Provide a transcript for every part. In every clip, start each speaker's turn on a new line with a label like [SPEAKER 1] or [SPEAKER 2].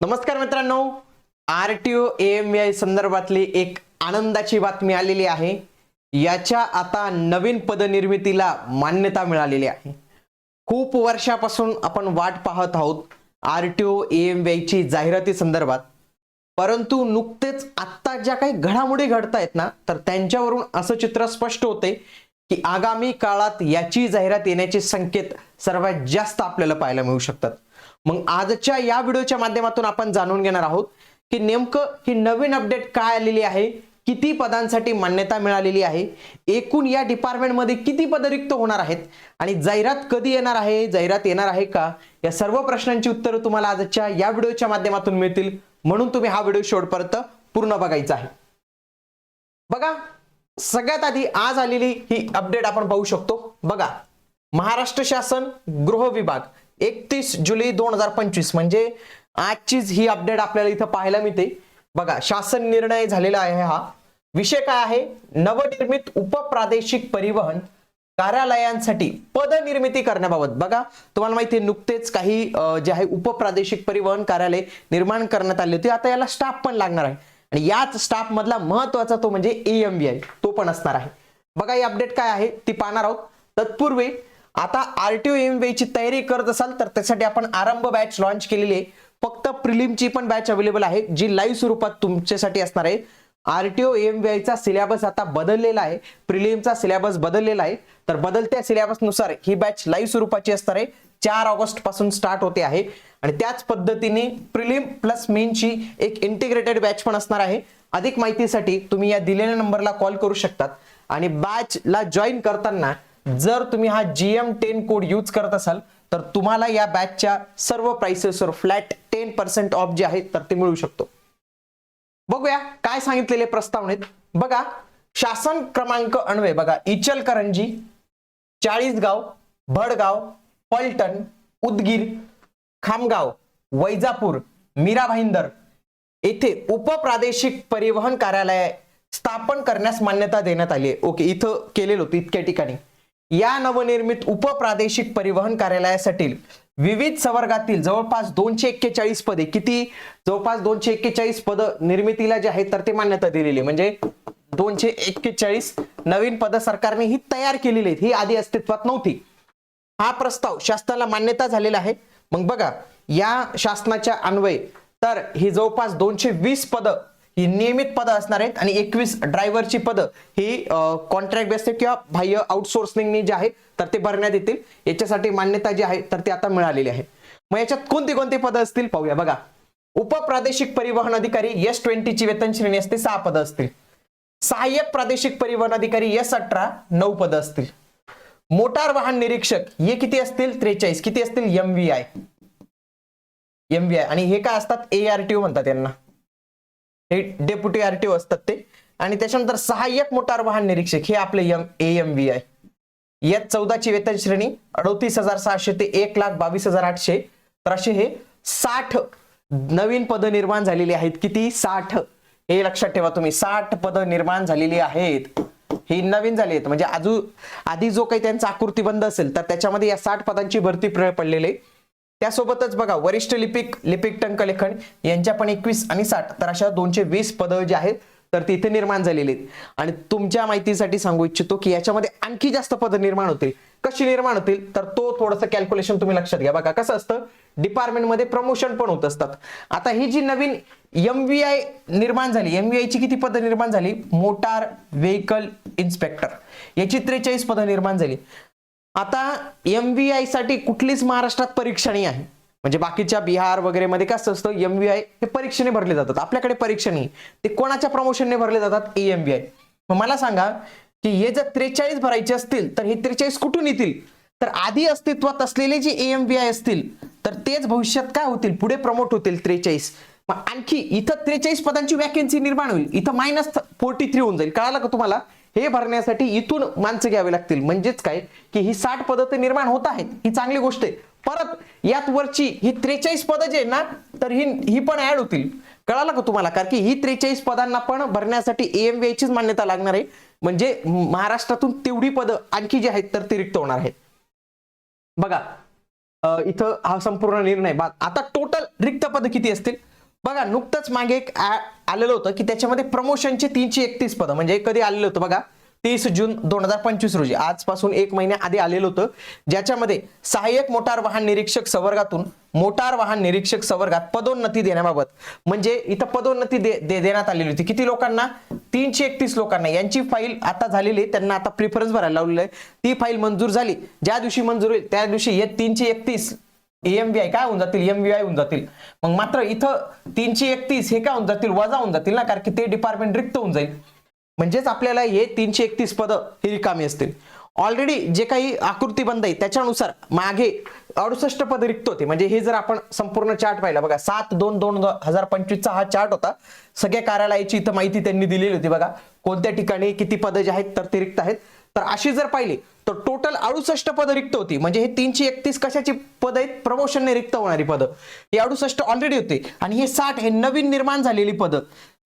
[SPEAKER 1] नमस्कार मित्रांनो R T O M I संदर्भातली एक आनंदाची बातमी आलेली आहे. याच्या आता नवीन पदनिर्मितीला मान्यता मिळालेली आहे. खूप वर्षापासून आपण वाट पाहत आहोत आर टी ओ एम ची जाहिराती संदर्भात. परंतु नुकतेच आत्ता ज्या काही घडामोडी घडतायत ना तर त्यांच्यावरून असं चित्र स्पष्ट होते की आगामी काळात याची जाहिरात येण्याचे संकेत सर्वात जास्त आपल्याला पाहायला मिळू शकतात. मग आजच्या या व्हिडिओच्या माध्यमातून आपण जाणून घेणार आहोत की नेमकं ही नवीन अपडेट काय आलेली आहे किती पदांसाठी मान्यता मिळालेली आहे एकूण या डिपार्टमेंटमध्ये किती पद रिक्त होणार आहेत आणि जाहिरात कधी येणार आहे जाहिरात येणार आहे का या सर्व प्रश्नांची उत्तरं तुम्हाला आजच्या या व्हिडिओच्या माध्यमातून मिळतील. म्हणून तुम्ही हा व्हिडिओ शेवटपर्यंत पूर्ण बघायचा आहे. बघा सगळ्यात आधी आज आलेली ही अपडेट आपण पाहू शकतो. बघा महाराष्ट्र शासन गृह विभाग. एकतीस जुलै दोन हजार पंचवीस म्हणजे आजचीच ही अपडेट आपल्याला इथं पाहायला मिळते. बघा शासन निर्णय झालेला आहे हा. विषय काय आहे? नवनिर्मित उपप्रादेशिक परिवहन कार्यालयांसाठी पदनिर्मिती करण्याबाबत. बघा तुम्हाला माहिती आहे नुकतेच काही जे आहे उपप्रादेशिक परिवहन कार्यालय निर्माण करण्यात आले होते. आता याला स्टाफ पण लागणार आहे. आणि याच स्टाफ मधला महत्त्वाचा तो म्हणजे एएमबी आहे तो पण असणार आहे. बघा ही अपडेट काय आहे? ती पाहणार आहोत. तत्पूर्वी आता आरटीओ एम ची तयारी करत असाल तर त्यासाठी आपण आरंभ बॅच लॉन्च केलेली आहे. फक्त प्रिलिमची पण बॅच अवेलेबल आहे जी लाईव्ह स्वरूपात तुमच्यासाठी असणार आहे. आरटीओ एम चा सिलेबस आता बदललेला आहे. प्रिलिमचा सिलेबस बदललेला आहे. तर बदलत्या सिलेबसनुसार ही बॅच लाईव्ह स्वरूपाची असणार आहे. चार ऑगस्टपासून स्टार्ट होते आहे. आणि त्याच पद्धतीने प्रिलिम प्लस मेनची एक इंटिग्रेटेड बॅच पण असणार आहे. अधिक माहितीसाठी तुम्ही या दिलेल्या नंबरला कॉल करू शकतात. आणि बॅचला जॉईन करताना जर तुम्ही हा G M ten code use करत असाल तर तुम्हाला या बॅचच्या सर्व प्राइसेसवर फ्लॅट टेन पर्सेंट ऑफ जे आहे तर ते मिळू शकतो. बघूया काय सांगितलेले प्रस्तावनेत बघा शासन क्रमांक अन्वय बघा इचलकरंजी चाळीसगाव भडगाव पलटण उदगीर खामगाव वैजापूर मीरा भाईंदर येथे उपप्रादेशिक परिवहन कार्यालय स्थापन करण्यास मान्यता देण्यात आली आहे. ओके इथं केलेलं होतं इतक्या ठिकाणी. या नवनिर्मित उपप्रादेशिक परिवहन कार्यालयासाठी विविध संवर्गातील जवळपास दोनशे एक्केचाळीस पदे किती? जवळपास दोनशे एक्केचाळीस पद निर्मितीला जे आहेत तर ते मान्यता दिलेली आहे. म्हणजे दोनशे एक्केचाळीस नवीन पद सरकारने ही तयार केलेली आहेत. ही आधी अस्तित्वात नव्हती. हा प्रस्ताव शासनाला मान्यता झालेला आहे. मग बघा या शासनाच्या अन्वये तर ही जवळपास दोनशे वीस पद ही नियमित पदं असणार आहेत आणि एकवीस ड्रायव्हरची पदं ही कॉन्ट्रॅक्ट बेस्ड किंवा बाह्य आउटसोर्सिंगने जे आहे तर ते भरण्यात येतील. याच्यासाठी मान्यता जी आहे तर ती आता मिळालेली आहे. मग याच्यात कोणती कोणती पदं असतील? पाहूया. बघा. उपप्रादेशिक परिवहन अधिकारी एस ट्वेंटीची वेतन श्रेणी असते सहा पदं असतील. सहाय्यक प्रादेशिक परिवहन अधिकारी एस अठरा नऊ पदं असतील. मोटार वाहन निरीक्षक हे किती असतील? त्रेचाळीस. किती असतील? M V I M V I आणि हे काय असतात? ए आर टी ओ म्हणतात यांना. हे डेप्युटी आर टी ओ असतात ते. आणि त्याच्यानंतर सहाय्यक मोटार वाहन निरीक्षक हे आपले M A M V I यात चौदाची वेतन श्रेणी अडोतीस हजार सहाशे ते एक लाख बावीस हजार आठशे तर असे हे साठ नवीन पद निर्माण झालेली आहेत. किती? साठ. हे लक्षात ठेवा तुम्ही. साठ पद निर्माण झालेली आहेत. ही नवीन झाली आहेत. म्हणजे आजू आधी जो काही त्यांचा आकृती बंद असेल तर त्याच्यामध्ये या साठ पदांची भरती पडलेली आहे. त्यासोबतच बघा वरिष्ठ लिपिक लिपिक टंकलेखन यांच्या पण एकवीस आणि साठ तर अशा दोनशे वीस पदं जी आहेत तर ती इथे निर्माण झालेली आहेत. आणि तुमच्या माहितीसाठी सांगू इच्छितो की याच्यामध्ये आणखी जास्त पदं निर्माण होतील. कशी निर्माण होतील? तर तो थोडंसं कॅल्क्युलेशन तुम्ही लक्षात घ्या बघा. कसं असतं? डिपार्टमेंटमध्ये प्रमोशन पण होत असतात. आता ही जी नवीन एमव्हीआय आय निर्माण झाली एम ची किती पदं निर्माण झाली? Motor vehicle inspector. याची त्रेचाळीस पदं निर्माण झाली. आता एम व्ही आयसाठी कुठलीच महाराष्ट्रात परीक्षा नाही आहे. म्हणजे बाकीच्या बिहार वगैरे मध्ये कसं असतं एम व्ही आय हे परीक्षेने भरले जातात. आपल्याकडे परीक्षा नाही. ते कोणाच्या प्रमोशनने भरले जातात? ए एम व्ही आय मग मला सांगा की हे जर त्रेचाळीस भरायचे असतील तर हे त्रेचाळीस कुठून येतील? तर आधी अस्तित्वात असलेले जे ए एम व्ही आय असतील तर तेच भविष्यात काय होतील? पुढे प्रमोट होतील त्रेचाळीस. मग आणखी इथं त्रेचाळीस पदांची वॅकेन्सी निर्माण होईल. इथं मायनस फोर्टी थ्री होऊन जाईल. कळालं का तुम्हाला? हे भरण्यासाठी इथून माणसं घ्यावी लागतील. म्हणजेच काय? की ही साठ पदं तर निर्माण होत आहेत. ही चांगली गोष्ट आहे. परत यात वरची ही त्रेचाळीस पदं जे ना तर ही ही पण ऍड होतील. कळालं का तुम्हाला? कारण की ही त्रेचाळीस पदांना पण भरण्यासाठी एम चीच मान्यता लागणार आहे. म्हणजे महाराष्ट्रातून तेवढी पदं आणखी जी आहेत तर ती रिक्त होणार आहेत. बघा इथं हा संपूर्ण निर्णय. आता टोटल रिक्त पद किती असतील? बघा नुकतंच मागे एक आ- आलेलं होतं की त्याच्यामध्ये प्रमोशनचे तीनशे एकतीस पद म्हणजे कधी आलेलं होतं बघा? तीस जून दोन हजार पंचवीस रोजी. आजपासून एक महिन्या आधी आलेलं होतं. ज्याच्यामध्ये सहाय्यक मोटार वाहन निरीक्षक संवर्गातून मोटार वाहन निरीक्षक संवर्गात पदोन्नती देण्याबाबत म्हणजे इथं पदोन्नती दे, दे- देण्यात आलेली होती. किती लोकांना? तीनशे एकतीस लोकांना. यांची फाईल आता झालेली आहे. त्यांना आता प्रिफरन्स भरायला लावलेलं आहे. ती फाईल मंजूर झाली. ज्या दिवशी मंजूर होईल त्या दिवशी हे तीनशे एकतीस एमव्हीआय काय होऊन जातील? एमव्हीआय होऊन जातील. मग मात्र इथं तीनशे एकतीस हे काय होऊन जातील? वजा होऊन जातील ना कारण की ते डिपार्टमेंट रिक्त होऊन जाईल. म्हणजेच आपल्याला हे तीनशे एकतीस पद ही रिकामी असतील. ऑलरेडी जे काही आकृतीबंध आहे त्याच्यानुसार मागे अडुसष्ट पद रिक्त होते. म्हणजे हे जर आपण संपूर्ण चार्ट पाहिला बघा सात दोन दोन हजार पंचवीसचा हा चार्ट होता. सगळ्या कार्यालयाची इथं माहिती त्यांनी दिलेली होती बघा. कोणत्या ठिकाणी किती पदं जे आहेत तर ते रिक्त आहेत. तर अशी जर पाहिली तर टोटल अडुसष्ट पद रिक्त होती. म्हणजे हे तीनशे एकतीस कशाची पद आहेत? प्रमोशनने रिक्त होणारी पद. हे अडुसष्ट ऑलरेडी होते. आणि हे साठ हे नवीन निर्माण झालेली पद.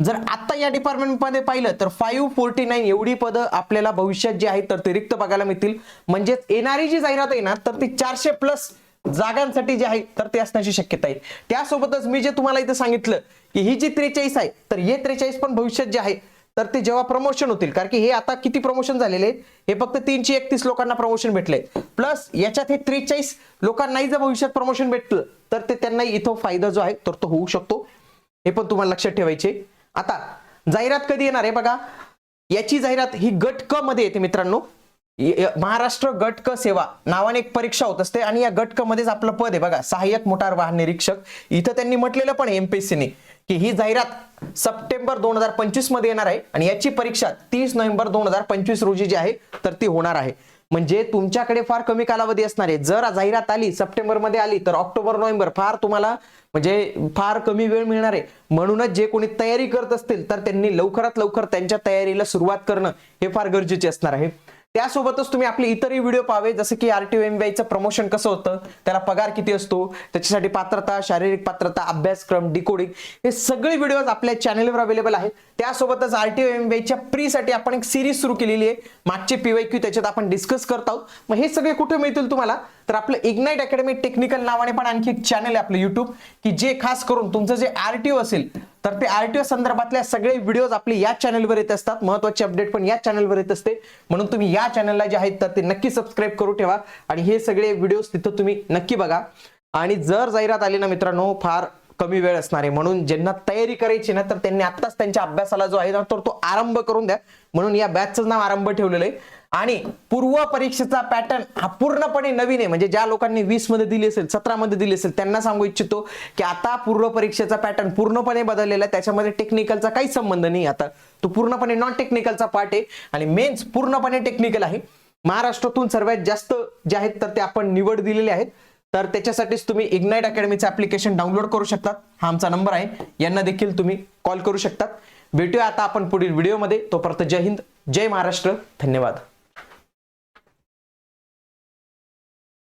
[SPEAKER 1] जर आता या डिपार्टमेंटमध्ये पाहिलं तर फाईव्ह फोर्टी नाईन एवढी पदं आपल्याला भविष्यात जी आहेत तर ते रिक्त बघायला मिळतील. म्हणजेच येणारी जी जाहिरात आहे ना तर ती चारशे प्लस जागांसाठी जे आहे तर ते असण्याची शक्यता आहे. त्यासोबतच मी जे तुम्हाला इथं सांगितलं की ही जी त्रेचाळीस आहे तर हे त्रेचाळीस पण भविष्यात जे आहे तर ते जेव्हा प्रमोशन होतील कारण की हे आता किती प्रमोशन झालेले आहेत? हे फक्त तीनशे एकतीस लोकांना प्रमोशन भेटले. प्लस याच्यात हे त्रेचाळीस लोकांनाही जर भविष्यात प्रमोशन भेटलं तर ते त्यांना इथं फायदा जो आहे तर तो होऊ शकतो. हे पण तुम्हाला लक्षात ठेवायचे. आता जाहिरात कधी येणार आहे बघा? याची जाहिरात ही गट क मध्ये येते मित्रांनो. महाराष्ट्र गट क सेवा नावाने एक परीक्षा होत असते आणि या गट क मध्येच आपलं पद आहे बघा. सहाय्यक मोटार वाहन निरीक्षक. इथं त्यांनी म्हटलेलं पण एमपीएससीने की ही जाहिरात सप्टेंबर दोन हजार पंचवीसमध्ये येणार आहे आणि याची परीक्षा तीस नोव्हेंबर दोन हजार पंचवीस रोजी जी आहे तर ती होणार आहे. म्हणजे तुमच्याकडे फार कमी कालावधी असणार आहे. जर जाहिरात आली सप्टेंबरमध्ये आली तर ऑक्टोबर नोव्हेंबर फार तुम्हाला म्हणजे फार कमी वेळ मिळणार आहे. म्हणूनच जे कोणी तयारी करत असतील तर त्यांनी लवकरात लवकर त्यांच्या तयारीला सुरुवात करणं हे फार गरजेचे असणार आहे. त्यासोबतच तुम्ही आपले इतरही व्हिडिओ पाहावे. जसं की आरटीओ एमबीआयचं प्रमोशन कसं होतं त्याला पगार किती असतो त्याच्यासाठी पात्रता शारीरिक पात्रता अभ्यासक्रम डिकोडिंग हे सगळे व्हिडिओज आपल्या चॅनलवर अवेलेबल आहेत. त्यासोबतच आरटीओ एमबीआयच्या प्रीसाठी आपण एक सिरीज सुरू केलेली आहे. मागचे पीवाय क्यू त्याच्यात आपण डिस्कस करत आहोत. मग हे सगळे कुठे मिळतील तुम्हाला? तर आपलं इग्नाइट अकॅडमी टेक्निकल नावाने पण आणखी एक चॅनल आहे आपलं युट्यूब की जे खास करून तुमचं जे आरटीओ असेल तर ते आरटीओ संदर्भातल्या सगळे व्हिडिओज आपले या चॅनलवर येत असतात. महत्त्वाचे अपडेट पण या चॅनलवर येत असते. म्हणून तुम्ही या चॅनलला जे आहेत तर ते नक्की सबस्क्राईब करू ठेवा. आणि हे सगळे व्हिडिओज तिथं तुम्ही नक्की बघा. आणि जर जाहिरात आली ना मित्रांनो फार कमी वेळ असणार आहे. म्हणून ज्यांना तयारी करायची ना तर त्यांनी आत्ताच त्यांच्या अभ्यासाला जो आहे ना तर तो आरंभ करून द्या. म्हणून या बॅचचं नाव आरंभ ठेवलेलं आहे. आणि पूर्व परीक्षेचा पॅटर्न हा पूर्णपणे नवीन आहे. म्हणजे ज्या लोकांनी वीसमध्ये दिली असेल सतरा मध्ये दिली असेल त्यांना सांगू इच्छितो की आता पूर्व परीक्षेचा पॅटर्न पूर्णपणे बदललेला आहे. त्याच्यामध्ये टेक्निकलचा काही संबंध नाही आता. तो पूर्णपणे नॉन टेक्निकलचा पार्ट आहे. आणि मेन्स पूर्णपणे टेक्निकल आहे. महाराष्ट्रातून सर्वात जास्त जे आहेत तर ते आपण निवड दिलेले आहेत. तर त्याच्यासाठीच तुम्ही इग्नाइट अकॅडमीचं ऍप्लिकेशन डाउनलोड करू शकतात. हा आमचा नंबर आहे. यांना देखील तुम्ही कॉल करू शकतात. भेटूया आता आपण पुढील व्हिडिओमध्ये तोपर्यंत जय हिंद जय महाराष्ट्र. धन्यवाद.